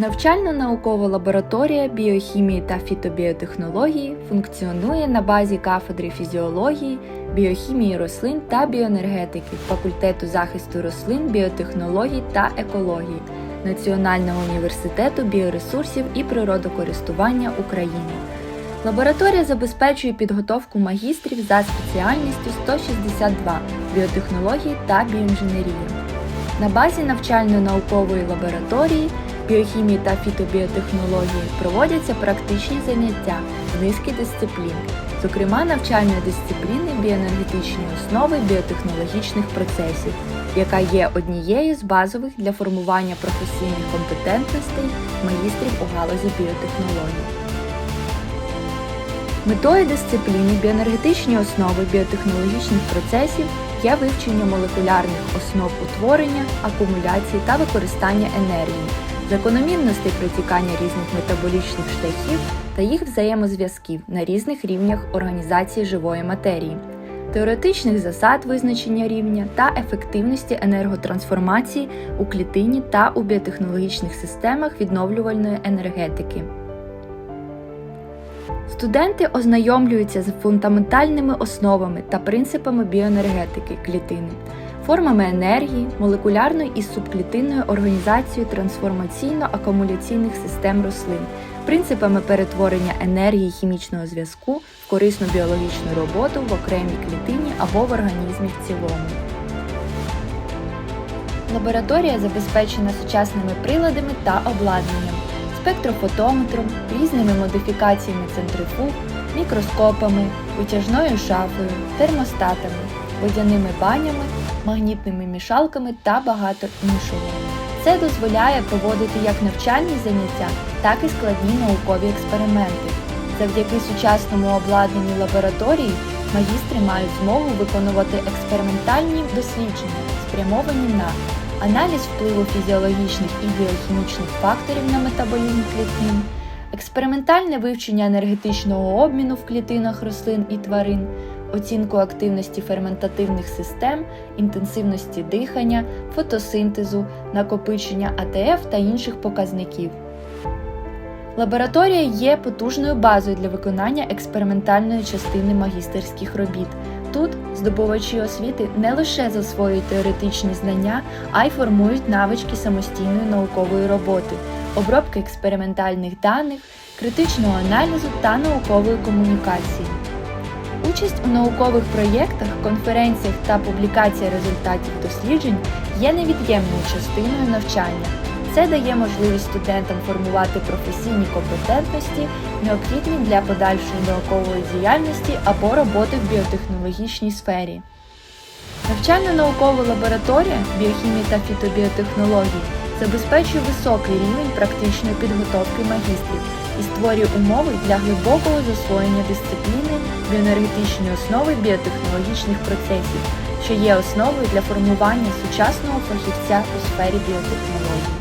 Навчально-наукова лабораторія біохімії та фітобіотехнології функціонує на базі кафедри фізіології, біохімії рослин та біоенергетики факультету захисту рослин, біотехнологій та екології Національного університету біоресурсів і природокористування України. Лабораторія забезпечує підготовку магістрів за спеціальністю 162 біотехнології та біоінженерії. На базі навчально-наукової лабораторії біохімії та фітобіотехнології проводяться практичні заняття низки дисциплін, зокрема навчальної дисципліни біоенергетичні основи біотехнологічних процесів, яка є однією з базових для формування професійних компетентностей магістрів у галузі біотехнологій. Метою дисципліни біоенергетичні основи біотехнологічних процесів є вивчення молекулярних основ утворення, акумуляції та використання енергії, закономірностей протікання різних метаболічних шляхів та їх взаємозв'язків на різних рівнях організації живої матерії, теоретичних засад визначення рівня та ефективності енерготрансформації у клітині та у біотехнологічних системах відновлювальної енергетики. Студенти ознайомлюються з фундаментальними основами та принципами біоенергетики клітини, формами енергії, молекулярною і субклітинною організацією трансформаційно-акумуляційних систем рослин, принципами перетворення енергії хімічного зв'язку в корисну біологічну роботу в окремій клітині або в організмі в цілому. Лабораторія забезпечена сучасними приладами та обладнанням спектрофотометром, різними модифікаціями центрифуг, мікроскопами, витяжною шафою, термостатами, водяними банями, магнітними мішалками та багато іншого. Це дозволяє проводити як навчальні заняття, так і складні наукові експерименти. Завдяки сучасному обладнанню лабораторії магістри мають змогу виконувати експериментальні дослідження, спрямовані на аналіз впливу фізіологічних і біохімічних факторів на метаболізм клітин, експериментальне вивчення енергетичного обміну в клітинах рослин і тварин, оцінку активності ферментативних систем, інтенсивності дихання, фотосинтезу, накопичення АТФ та інших показників. Лабораторія є потужною базою для виконання експериментальної частини магістерських робіт. Тут здобувачі освіти не лише засвоюють теоретичні знання, а й формують навички самостійної наукової роботи, обробки експериментальних даних, критичного аналізу та наукової комунікації. Участь у наукових проєктах, конференціях та публікація результатів досліджень є невід'ємною частиною навчання. Це дає можливість студентам формувати професійні компетентності, необхідні для подальшої наукової діяльності або роботи в біотехнологічній сфері. Навчально-наукова лабораторія біохімії та фітобіотехнологій забезпечує високий рівень практичної підготовки магістрів і створює умови для глибокого засвоєння дисципліни біоенергетичні основи біотехнологічних процесів, що є основою для формування сучасного фахівця у сфері біотехнологій.